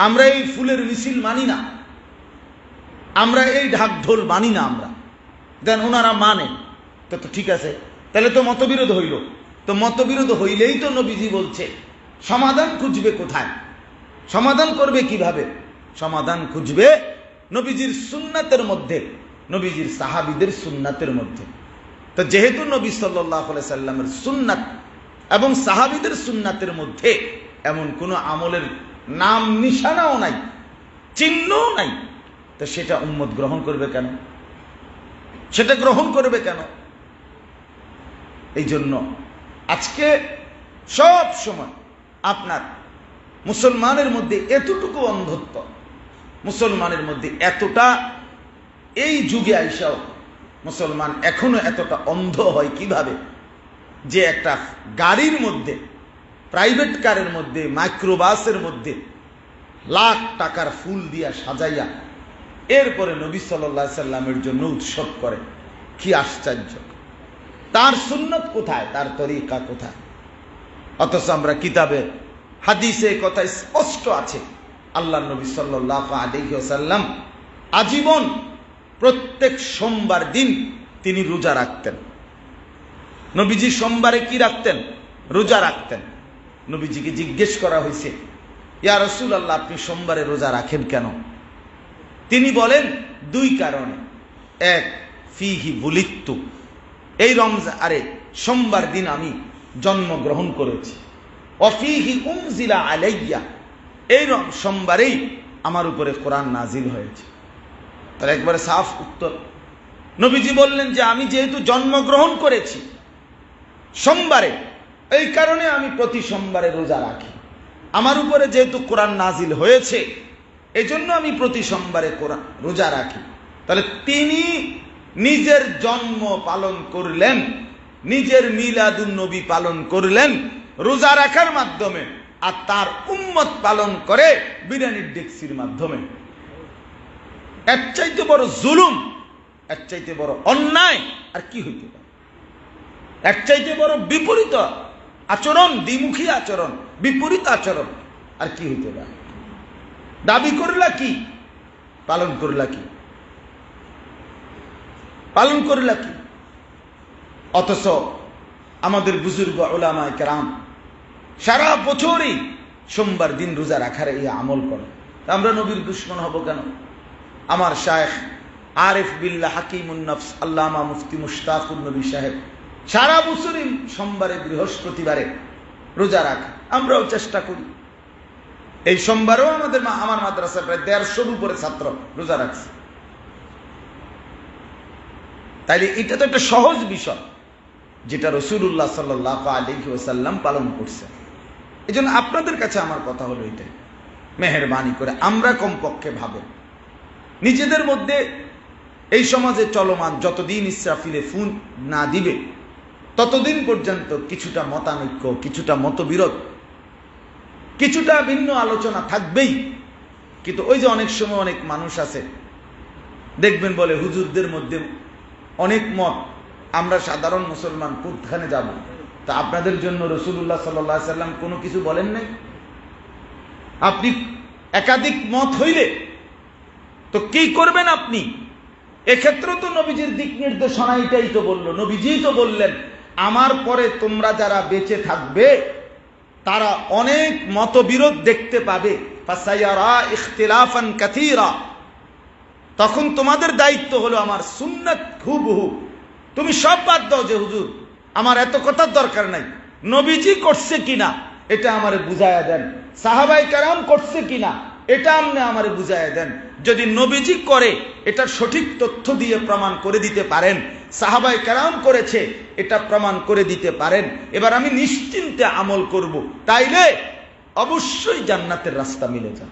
আমরা এই ফুলের মিছিল মানি না। আমরা এই ঢাক ঢোল মানি না আমরা। দেন ওনারা মানে। তো তো ঠিক আছে। তাহলে তো মতবিরোধ হইল। তো মতবিরোধ হইলেই তো নবীজি বলছে, সমাধান খুঁজবে কোথায়? সমাধান করবে কীভাবে? সমাধান খুঁজবে নবীজির সুন্নাতের মধ্যে, নবীজির সাহাবিদের সুন্নাতের মধ্যে। তো যেহেতু নবী সাল্লাহ সাল্লামের সুন্নাত এবং সাহাবিদের সুন্নাতের মধ্যে এমন কোনো আমলের নাম নিশানাও নাই, চিহ্নও নাই। তো সেটা উম্মত গ্রহণ করবে কেন? সেটা গ্রহণ করবে কেন? এই জন্য আজকে সব সময় আপনার মুসলমানের মধ্যে এতটুকু অন্ধত্ব, মুসলমানের মধ্যে এতটা, এই যুগে আইসাও মুসলমান এখনও এতটা অন্ধ হয় কীভাবে? যে একটা গাড়ির মধ্যে প্রাইভেট কারের মধ্যে, মাইক্রোবাসের মধ্যে লাখ টাকার ফুল দিয়া সাজাইয়া এরপরে নবী সাল্লা সাল্লামের জন্য উৎসব করে। কি আশ্চর্য। তার সুন্নত কোথায়? তার তরিকা কোথায়? অথচ আমরা কিতাবে, হাদিসে কথা স্পষ্ট আছে। আল্লাহ নবী সাল্লাহ আলিহাসাল্লাম আজীবন প্রত্যেক সোমবার দিন তিনি রোজা রাখতেন। নবীজি সোমবারে কি রাখতেন? রোজা রাখতেন। নবীজিকে জিজ্ঞেস করা হয়েছে, ইয়া রসুল আল্লাহ আপনি সোমবারে রোজা রাখেন কেন? তিনি বলেন, দুই কারণে। এক, ফিহি বুলিত্তু। এই রমজান আরে, সোমবার দিন আমি জন্মগ্রহণ করেছি। অফিহি উমজিলা আলাইয়া। এই সোমবারেই আমার উপরে কোরআন নাজিল হয়েছে। তার একবারে সাফ উত্তর। নবীজি বললেন যে, আমি যেহেতু জন্মগ্রহণ করেছি, সোমবারে এই কারণে আমি প্রতি সোমবারে রোজা রাখি। আমার উপরে যেহেতু কোরআন নাজিল হয়েছে এই জন্য আমি প্রতি সোমবারে কোরআন রোজা রাখি। তাহলে তিনি নিজের জন্ম পালন করলেন, নিজের মিলাদুন নবী পালন করলেন, রোজা রাখার মাধ্যমে, আর তার উম্মত পালন করে বিরিয়ানির ডেক্সির মাধ্যমে। এর চাইতে বড় জুলুম, এর চাইতে বড় অন্যায়, আর কি হইতে পারে? এর চাইতে বড় বিপরীত আচরণ, দ্বিমুখী আচরণ, বিপরীত আচরণ। আর কি হইতে পারে? দাবি করলা কি? পালন করলা কি? পালন করলা কি? অথচ আমাদের বুজুর্গ ওলামায় কেরাম সারা বছরই সোমবার দিন রোজা রাখার এই আমল করে। আমরা নবীর দুশ্মন হব কেন? আমার শায়েখ আরেফ বিল্লাহ হাকিমুন্নফস আল্লামা মুফতি মুশতাকুর নবী সাহেব সারা বছরই সোমবারে, বৃহস্পতিবারে রোজা রাখে। আমরাও চেষ্টা করি। এই সোমবারেও আমাদের আমার মাদ্রাসায় প্রায় দেড়শোর উপরে ছাত্র রোজা রাখছে। তাইলে এটা তো একটা সহজ বিষয়, যেটা রসুল্লাহ সাল্লাহ আলী ওসাল্লাম পালন করছে। এই জন্য আপনাদের কাছে আমার কথা হলো এটাই। মেহরবানি করে আমরা কমপক্ষে ভাবেন। নিজেদের মধ্যে এই সমাজে চলমান যতদিন ইসরাফিলে ফুন না দিবে ততদিন পর্যন্ত কিছুটা মতানৈক্য, কিছুটা মতবিরোধ, কিছুটা ভিন্ন আলোচনা থাকবেই। কিন্তু ওই যে অনেক সময় অনেক মানুষ আছে, দেখবেন বলে হুজুরদের মধ্যে অনেক মত, আমরা সাধারণ মুসলমান কোনখানে যাব? তা আপনাদের জন্য রসুল্লাহ সাল্লাহ সাল্লাম কোনো কিছু বলেন নাই? আপনি একাধিক মত হইলে, তো কি করবেন আপনি? এক্ষেত্রে তো নবীজির দিক নির্দেশনা এটাই তো বলল, নবীজিই তো বললেন আমার পরে তোমরা যারা বেঁচে থাকবে, তারা অনেক মতবিরোধ দেখতে পাবে। তখন তোমাদের দায়িত্ব হলো আমার সুন্নাত হুবহু। তুমি সব বাদ দাও যে হুজুর, আমার এত কথার দরকার নাই। নবীজি করছে কিনা, এটা আমারে বুঝাইয়া দেন। সাহাবাই কারাম করছে কিনা, এটা আপনি আমারে বুঝাইয়া দেন। যদি নবীজি করে, এটার সঠিক তথ্য দিয়ে প্রমাণ করে দিতে পারেন। সাহাবাই কারাম করেছে এটা প্রমাণ করে দিতে পারেন। এবার আমি নিশ্চিন্তে আমল করব। তাইলে অবশ্যই জান্নাতের রাস্তা মিলে যান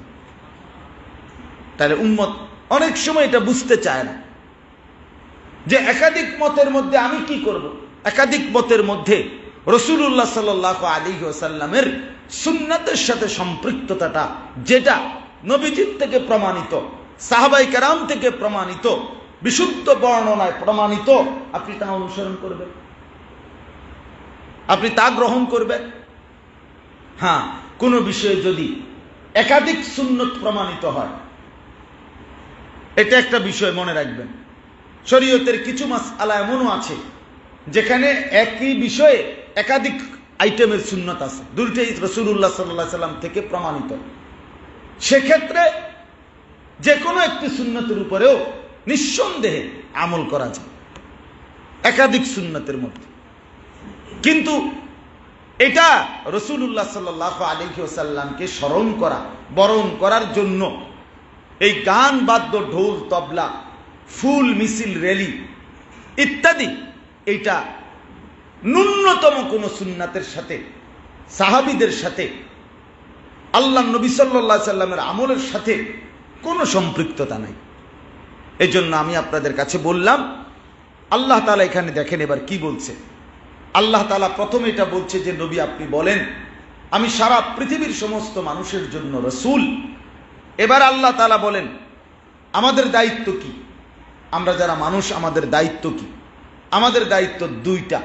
তাহলে উম্মত অনেক সময় এটা বুঝতে চায় না। যে একাধিক মতের মধ্যে আমি কি করব? একাধিক মতের মধ্যে রসুল্লাহ সাল আলী ওসাল্লামের সুন্নাতের সাথে সম্পৃক্ততাটা, যেটা নবীজিৎ থেকে প্রমাণিত, সাহাবাই কারাম থেকে প্রমাণিত, বিশুদ্ধ বর্ণনায় প্রমাণিত, আপনি তা অনুসরণ করবেন। আপনি তা গ্রহণ করবেন? হ্যাঁ কোনো বিষয়ে যদি একাধিক সুন্নত প্রমাণিত হয়, এটা একটা বিষয় মনে রাখবেন। শরীয়তের কিছু মাস আলা এমনও আছে, যেখানে একই বিষয়ে একাধিক আইটেমের সুন্নত আছে। দুইটাই রসুল্লাহ সাল্লাহ সাল্লাম থেকে প্রমাণিত। সেক্ষেত্রে যে কোনো একটি সুন্নতের উপরেও নিঃসন্দেহে আমল করা যায়। একাধিক সুন্নতের মধ্যে। কিন্তু এটা রসুল্লাহ সাল্লাহ আলিহাসাল্লামকে স্মরণ করা, বরণ করার জন্য এই গান বাদ্য ঢোল, তবলা, ফুল, মিছিল র্যালি ইত্যাদি এটা ন্যূনতম কোন সুন্নাতের সাথে, সাহাবিদের সাথে, আল্লাহ নবী সাল্লাহ সাল্লামের আমলের সাথে কোনো সম্পৃক্ততা নাই। এজন্য আমি আপনাদের কাছে বললাম, আল্লাহ তালা এখানে দেখেন এবার কি বলছে। আল্লাহ তালা প্রথমে এটা বলছে যে, নবী আপনি বলেন, আমি সারা পৃথিবীর সমস্ত মানুষের জন্য রসুল। এবার আল্লাহ তালা বলেন, আমাদের দায়িত্ব কি? আমরা যারা মানুষ, আমাদের দায়িত্ব কি? আমাদের দায়িত্ব দুইটা।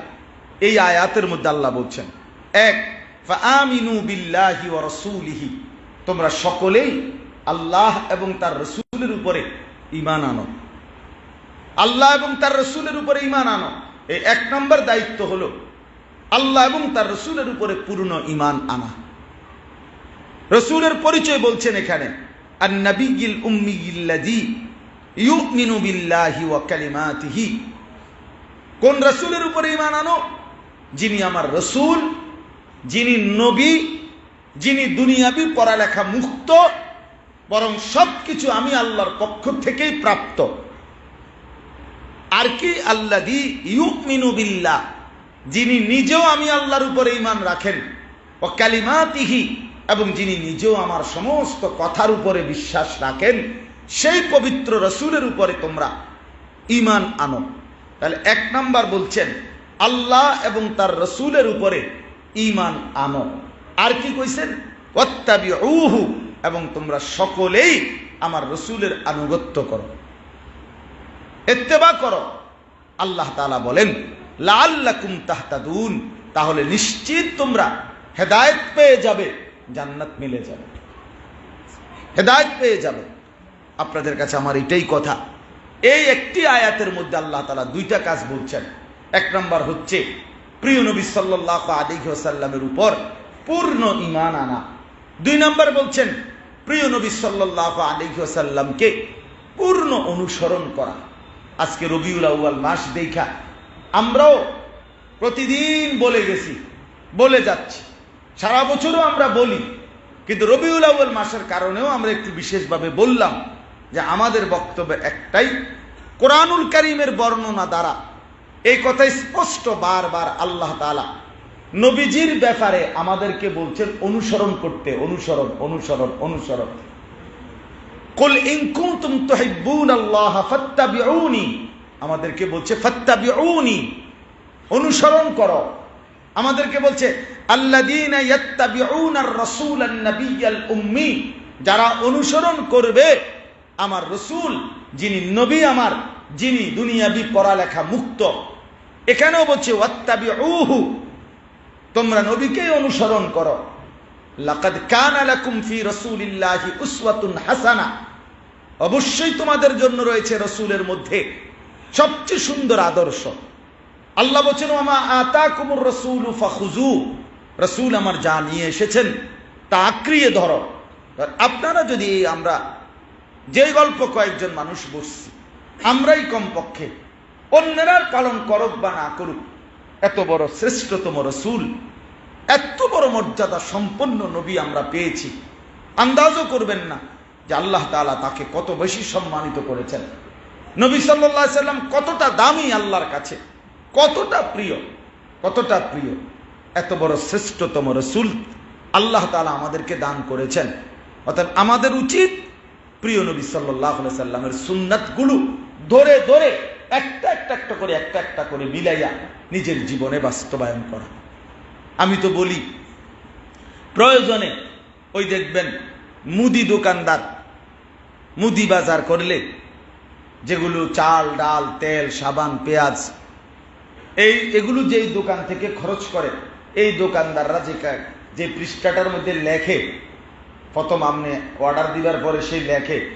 এই আয়াতের মধ্যে আল্লাহ বলছেন, এক আমিনু বিল্লাহি ও রসুলিহি। তোমরা সকলেই আল্লাহ এবং তার রসুলের উপরে ইমান আনো। আল্লাহ এবং তার রসুলের উপরে ইমান আনো। এই এক নম্বর দায়িত্ব হলো আল্লাহ এবং তার রসুলের উপরে পূর্ণ ইমান আনা। রসুলের পরিচয় বলছেন এখানে আর বিল্লাহি কোন রসুলের উপরে ইমান আনো? যিনি আমার রসুল, যিনি নবী, যিনি দুনিয়াবি পড়ালেখা মুক্ত, বরং সবকিছু আমি আল্লাহর পক্ষ থেকেই প্রাপ্ত। আর কি? আল্লাদি ইউমিনু বিল্লাহ। যিনি নিজেও আমি আল্লাহর উপরে ইমান রাখেন। ও কালিমাতিহি, এবং যিনি নিজেও আমার সমস্ত কথার উপরে বিশ্বাস রাখেন। সেই পবিত্র রসুলের উপরে তোমরা ইমান আনো। তাহলে এক নাম্বার বলছেন, আল্লাহ এবং তার রসুলের উপরে ইমান আনো। আর কি কইছেন? অত্যাবি এবং তোমরা সকলেই আমার রসুলের আনুগত্য করো। এত্তেবা করো। আল্লাহ তালা বলেন লাল্লাকুম তাহতাদুন, তাহলে নিশ্চিত তোমরা হেদায়ত পেয়ে যাবে, জান্নাত মিলে যাবে। হেদায়ত পেয়ে যাবে। আপনাদের কাছে আমার এটাই কথা। এই একটি আয়াতের মধ্যে আল্লাহ তালা দুইটা কাজ বলছেন। এক নম্বর হচ্ছে, প্রিয় নবী সাল্লাহ আলিহাসাল্লামের উপর পূর্ণ ইমান আনা। দুই নম্বর বলছেন, প্রিয় নবী সাল্লাহ আলিহাসাল্লামকে পূর্ণ অনুসরণ করা। আজকে রবিউল আউ্য়াল মাস দেখা। আমরাও প্রতিদিন বলে গেছি, বলে যাচ্ছি। সারা বছরও আমরা বলি, কিন্তু রবিউল আউ্য়াল মাসের কারণেও আমরা একটু বিশেষভাবে বললাম যে আমাদের বক্তব্য একটাই, কোরআনুল করিমের বর্ণনা দ্বারা এই কথা স্পষ্ট বারবার আল্লাহ তালা নবীজির ব্যাপারে আমাদেরকে বলছেন, অনুসরণ করতে, অনুসরণ অনুসরণ অনুসরণ। কুল ইন কুনতুম তুহিব্বুন আল্লাহ ফাত্তাবিউনি। আমাদেরকে বলছে ফাত্তাবিউনি, অনুসরণ করো। আমাদেরকে বলছে, আল্লাযীনা ইয়াত্তাবিউনা আর-রাসূল আন-নাবিয়্যাল উম্মি, যারা অনুসরণ করবে আমার রসুল, যিনি নবী আমার, যিনি দুনিয়াবি পড়ালেখা মুক্ত। এখানেও বলছে, ওয়াত্তাবিউহু, তোমরা নবীকেই অনুসরণ করো। লাকাদ কানা লাকুম ফি রাসূলিল্লাহি উসওয়াতুন হাসানা। অবশ্যই তোমাদের জন্য রয়েছে রসুলের মধ্যে সবচেয়ে সুন্দর আদর্শ। আল্লাহ বলছেন আমা আতাকুমুর রাসূলু ফাখুযু। রসুল আমার যা নিয়ে এসেছেন, তা আক্রিয়ে ধরো। আপনারা যদি আমরা যে গল্প কয়েকজন মানুষ বসছি আমরাই কমপক্ষে অন্যেরা পালন করুক বা না করুক, এত বড় শ্রেষ্ঠতম রসুল, এত বড় মর্যাদা সম্পন্ন নবী আমরা পেয়েছি। আন্দাজও করবেন না। যে আল্লাহ তালা তাকে কত বেশি সম্মানিত করেছেন। নবী সাল্লাহ সাল্লাম কতটা দামি আল্লাহর কাছে, কতটা প্রিয় কতটা প্রিয়। এত বড় শ্রেষ্ঠতম রসুল আল্লাহ তালা আমাদেরকে দান করেছেন। অর্থাৎ আমাদের উচিত প্রিয় নবী সাল্লাহ সাল্লামের সুন্নাতগুলো ধরে ধরে একটা একটা একটা করে একটা একটা করে মিলাইয়া নিজের জীবনে বাস্তবায়ন করা। আমি তো বলি, প্রয়োজনে ওই দেখবেন মুদি দোকানদার, মুদি বাজার করলে যেগুলো চাল, ডাল, তেল, সাবান, পেঁয়াজ, এই এগুলো যেই দোকান থেকে খরচ করে, এই দোকানদাররা যে যে পৃষ্ঠাটার মধ্যে লেখে, প্রথম আপনি অর্ডার দিবার পরে সেই লেখে,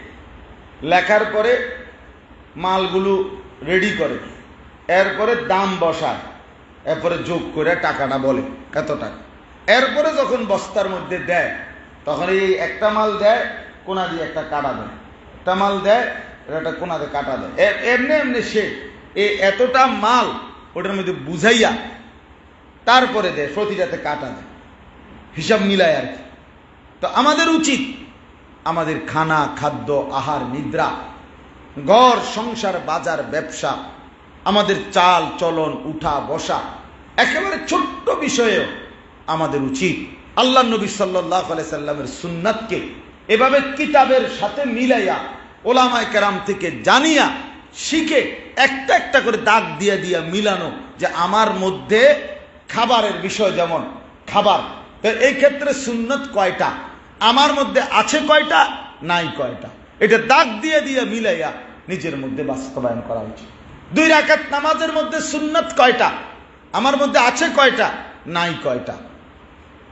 লেখার পরে মালগুলো রেডি করে, এরপরে দাম বসায়, এরপরে যোগ করে টাকাটা বলে কত টাকা এরপরে যখন বস্তার মধ্যে দেয় তখন এই একটা মাল দেয়, কোনা দিয়ে একটা কাটা দেয়। একটা মাল দেয় একটা কোনা দিয়ে কাটা দেয়। এমনি এমনি সে এই এতটা মাল ওটার মধ্যে বুঝাইয়া তারপরে দেয় প্রতিটাতে কাটা দেয়। হিসাব মিলায় আর কি। তো আমাদের উচিত আমাদের খানা, খাদ্য, আহার, নিদ্রা, ঘর, সংসার, বাজার, ব্যবসা, আমাদের চাল, চলন, উঠা, বসা, একেবারে ছোট্ট বিষয়েও আমাদের উচিত আল্লাহ নবী সাল্লাহ সাল্লামের সুন্নাতকে এভাবে কিতাবের সাথে মিলাইয়া ওলামায় কেরাম থেকে জানিয়া, শিখে একটা একটা করে দাগ দিয়ে দিয়া মিলানো যে আমার মধ্যে খাবারের বিষয় যেমন খাবার, তো এই ক্ষেত্রে সুন্নত কয়টা? আমার মধ্যে আছে কয়টা? নাই কয়টা? এটা দাগ দিয়ে দিয়ে মিলাইয়া নিজের মধ্যে বাস্তবায়ন করা উচিত। দুই রাকাত নামাজের মধ্যে সুন্নত কয়টা? আমার মধ্যে আছে কয়টা? নাই কয়টা?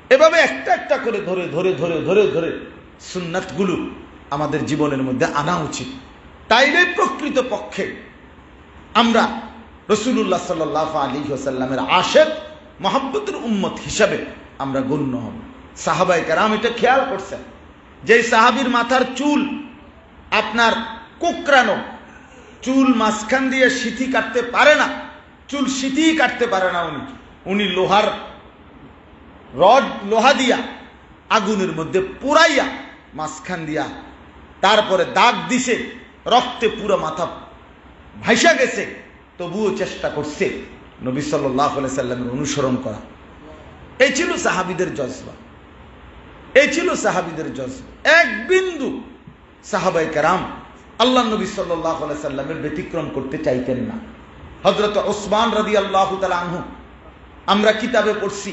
এভাবে একটা একটা করে ধরে ধরে ধরে ধরে ধরে সুন্নাতগুলো আমাদের জীবনের মধ্যে আনা উচিত। তাইলে প্রকৃত পক্ষে আমরা রসুল্লাহ সাল্লাহ আলী সাল্লামের আশেদ মহাব্বতের উম্মত হিসাবে আমরা গণ্য হব। সাহাবাই কারাম এটা খেয়াল করছেন। যে সাহাবির মাথার চুল, আপনার কোকরানো চুল মাঝখান দিয়ে সিথি কাটতে পারে না, চুল সিথিই কাটতে পারে না উনি। উনি লোহার রড লোহা দিয়া, আগুনের মধ্যে পুরাইয়া মাঝখান দিয়া, তারপরে দাগ দিছে, রক্তে পুরো মাথা ভাইসা গেছে, তবুও চেষ্টা করছে নবী সাল্লাহ সাল্লামের অনুসরণ করা। এই ছিল সাহাবিদের জজবা। এই ছিল সাহাবিদের জজবা। এক বিন্দু সাহাবাই কারাম আল্লাহ নবী সাল্লাহ সাল্লামের ব্যতিক্রম করতে চাইতেন না। হজরত ওসমান রাদি আল্লাহ আনহু, আমরা কিতাবে পড়ছি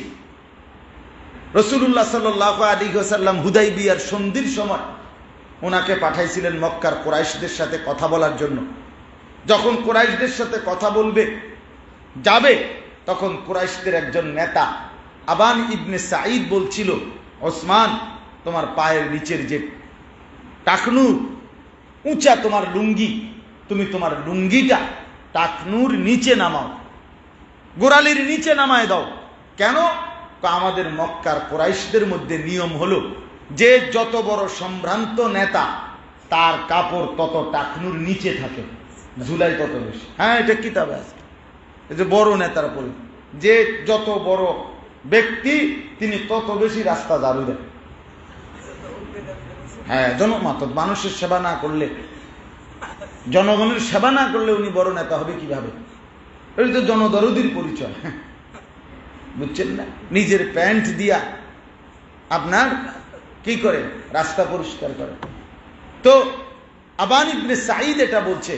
রসুল্লাহ সাল্লাহ আলী সাল্লাম হুদাই বিয়ার সন্ধির সময় ওনাকে পাঠাইছিলেন মক্কার কোরাইশদের সাথে কথা বলার জন্য। যখন কোরাইশদের সাথে কথা বলবে, যাবে, তখন কোরাইশদের একজন নেতা আবান ইবনে সাঈদ বলছিল, ওসমান, তোমার পায়ের নিচের যে টাকনুর উঁচা তোমার লুঙ্গি, তুমি তোমার লুঙ্গিটা টাকনুর নিচে নামাও। গোড়ালির নিচে নামায় দাও। কেন? আমাদের মক্কার কোরাইশদের মধ্যে নিয়ম হলো, যে যত বড় সম্ভ্রান্ত নেতা, তার কাপড় তত টাকনুর নিচে থাকে, ঝুলাই তত বেশি। হ্যাঁ এটা কিতাবে আছে। এই যে বড় নেতার পরি যে যত বড় ব্যক্তি, তিনি তত বেশি রাস্তা ঝাড়ু দেন। হ্যাঁ জনমাত, মানুষের সেবা না করলে, জনগণের সেবা না করলে উনি বড় নেতা হবে কীভাবে? এই তো জনদরদির পরিচয়। বুঝছেন না? নিজের প্যান্ট দিয়া আপনার কি করে রাস্তা পরিষ্কার করে তো আবান ইবনে সাঈদ এটা বলছে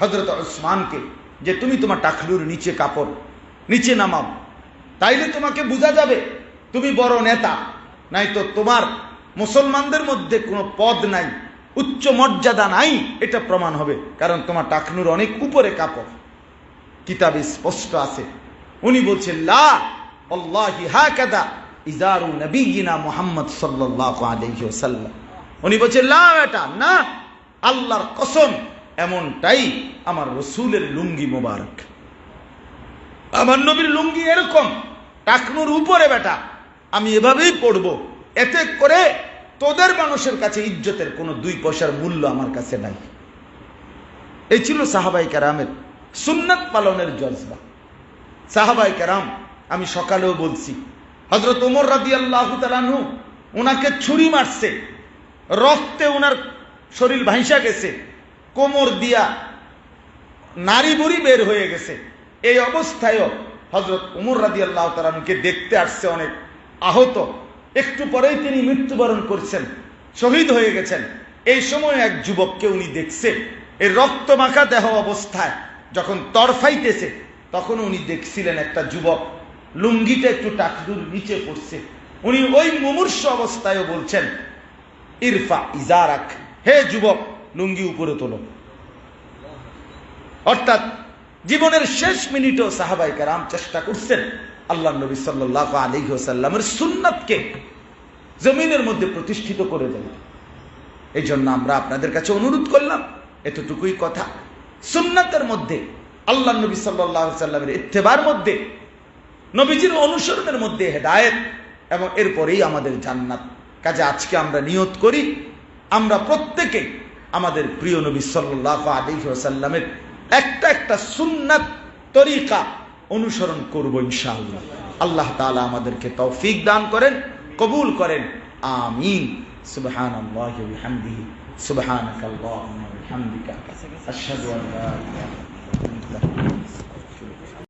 হজরত ওসমানকে, যে তুমি তোমার টাকলুর নিচে কাপড়, নিচে নামাও। তাইলে তোমাকে বোঝা যাবে, তুমি বড় নেতা নাই তো তোমার মুসলমানদের মধ্যে কোনো পদ নাই, উচ্চ মর্যাদা নাই, এটা প্রমাণ হবে। কারণ তোমার টাকনুর অনেক উপরে কাপড়। কিতাবে স্পষ্ট আছে। উনি বলছেন, লা উনি বলছেন, লা না। আল্লাহর কসম, এমনটাই আমার লুঙ্গি মোবারক। লুঙ্গি এরকম, টাকনুর উপরে বেটা, আমি এভাবেই পড়ব এতে করে তোদের মানুষের কাছে ইজ্জতের কোনো দুই পয়সার মূল্য আমার কাছে নাই। এই ছিল সাহাবাই কারামের সুন্নাত পালনের জজবা। সাহাবাই কারাম আমি সকালেও বলছি হজরত ওমর রাদি আল্লাহ ওনাকে ছুরি মারছে, রক্তে ওনার শরীর ভাইসা গেছে, কোমর দিয়া নারী বুড়ি বের হয়ে গেছে। এই অবস্থায়ও হজরত উমর রাদি আল্লাহ তালানুকে দেখতে আসছে অনেক আহত। একটু পরেই তিনি মৃত্যুবরণ করছেন, শহীদ হয়ে গেছেন। এই সময় এক যুবককে উনি দেখছে, এই রক্ত মাখা দেহ অবস্থায় যখন তরফাইতেছে, তখন উনি দেখছিলেন একটা যুবক লুঙ্গিটা একটু টাকদুর নিচে পড়ছে। উনি ওই মুমূর্ষ অবস্থায়ও বলছেন, ইরফা ইজারাক, হে যুবক, লুঙ্গি উপরে তোলো। অর্থাৎ জীবনের শেষ মিনিটেও সাহাবাই কারাম চেষ্টা করছেন আল্লাহ নবী সাল্লাহ আলী সাল্লামের সুন্নাতকে জমিনের মধ্যে প্রতিষ্ঠিত করে দেন। এই জন্য আমরা আপনাদের কাছে অনুরোধ করলাম, এতটুকুই কথা। সুন্নাতের মধ্যে আল্লাহ নবী সাল্লাহ সাল্লামের ইত্তেবার মধ্যে নবীজির অনুসরণের মধ্যে হেদায়েত এবং এরপরেই আমাদের জান্নাত। কাজে আজকে আমরা নিয়ত করি, আমরা প্রত্যেকে আমাদের প্রিয় নবী সাল্লাহ আলহিহাসাল্লামের একটা একটা সুন্নাত, তরিকা অনুসরণ করব ইনশাআল্লাহ। আল্লাহ তালা আমাদেরকে তৌফিক দান করেন, কবুল করেন। আমিন। সুবহান আল্লাহ বিহামদিহি। সুবহানাক